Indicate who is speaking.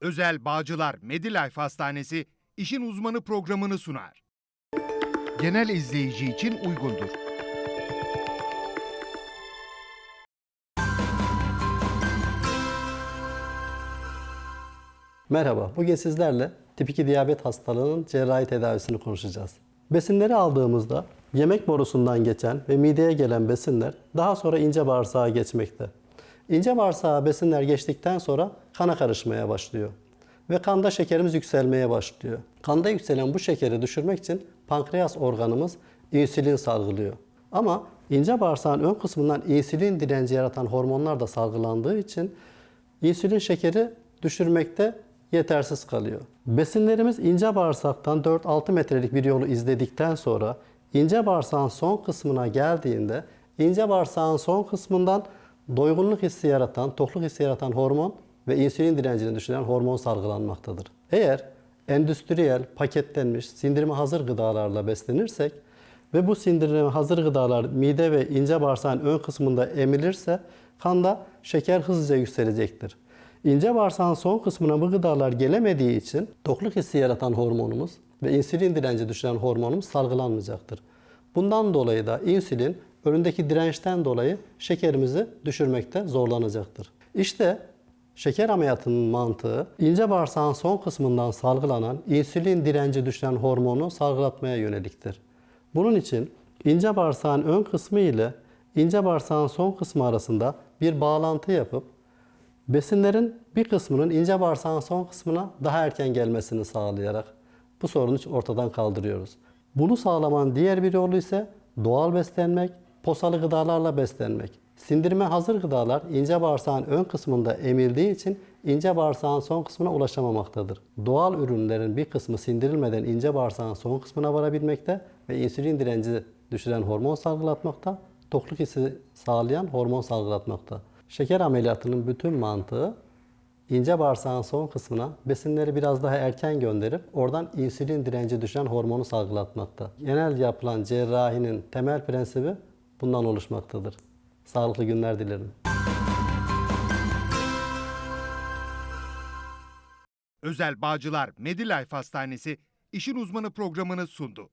Speaker 1: Özel Bağcılar Medilife Hastanesi işin uzmanı programını sunar. Genel izleyici için uygundur.
Speaker 2: Merhaba, bugün sizlerle tip 2 diyabet hastalığının cerrahi tedavisini konuşacağız. Besinleri aldığımızda yemek borusundan geçen ve mideye gelen besinler daha sonra ince bağırsağa geçmekte. İnce bağırsağa besinler geçtikten sonra kana karışmaya başlıyor. Ve kanda şekerimiz yükselmeye başlıyor. Kanda yükselen bu şekeri düşürmek için pankreas organımız insülin salgılıyor. Ama ince bağırsağın ön kısmından insülin direnci yaratan hormonlar da salgılandığı için insülin şekeri düşürmekte yetersiz kalıyor. Besinlerimiz ince bağırsaktan 4-6 metrelik bir yolu izledikten sonra ince bağırsağın son kısmına geldiğinde ince bağırsağın son kısmından doygunluk hissi yaratan, tokluk hissi yaratan hormon ve insülin direncini düşüren hormon salgılanmaktadır. Eğer endüstriyel, paketlenmiş, sindirime hazır gıdalarla beslenirsek ve bu sindirime hazır gıdalar mide ve ince bağırsağın ön kısmında emilirse kanda şeker hızlıca yükselecektir. İnce bağırsağın son kısmına bu gıdalar gelemediği için tokluk hissi yaratan hormonumuz ve insülin direnci düşüren hormonumuz salgılanmayacaktır. Bundan dolayı da insülin önündeki dirençten dolayı şekerimizi düşürmekte zorlanacaktır. İşte şeker ameliyatının mantığı ince bağırsağın son kısmından salgılanan insülin direnci düşüren hormonu salgılatmaya yöneliktir. Bunun için ince bağırsağın ön kısmı ile ince bağırsağın son kısmı arasında bir bağlantı yapıp besinlerin bir kısmının ince bağırsağın son kısmına daha erken gelmesini sağlayarak bu sorunu ortadan kaldırıyoruz. Bunu sağlamanın diğer bir yolu ise doğal beslenmek, posalı gıdalarla beslenmek. Sindirime hazır gıdalar ince bağırsağın ön kısmında emildiği için ince bağırsağın son kısmına ulaşamamaktadır. Doğal ürünlerin bir kısmı sindirilmeden ince bağırsağın son kısmına varabilmekte ve insülin direnci düşüren hormon salgılatmakta, tokluk hissi sağlayan hormon salgılatmakta. Şeker ameliyatının bütün mantığı ince bağırsağın son kısmına besinleri biraz daha erken gönderip oradan insülin direnci düşen hormonu salgılatmakta. Genel yapılan cerrahinin temel prensibi bundan oluşmaktadır. Sağlıklı günler dilerim.
Speaker 1: Özel Bağcılar Medilife Hastanesi işin uzmanı programını sundu.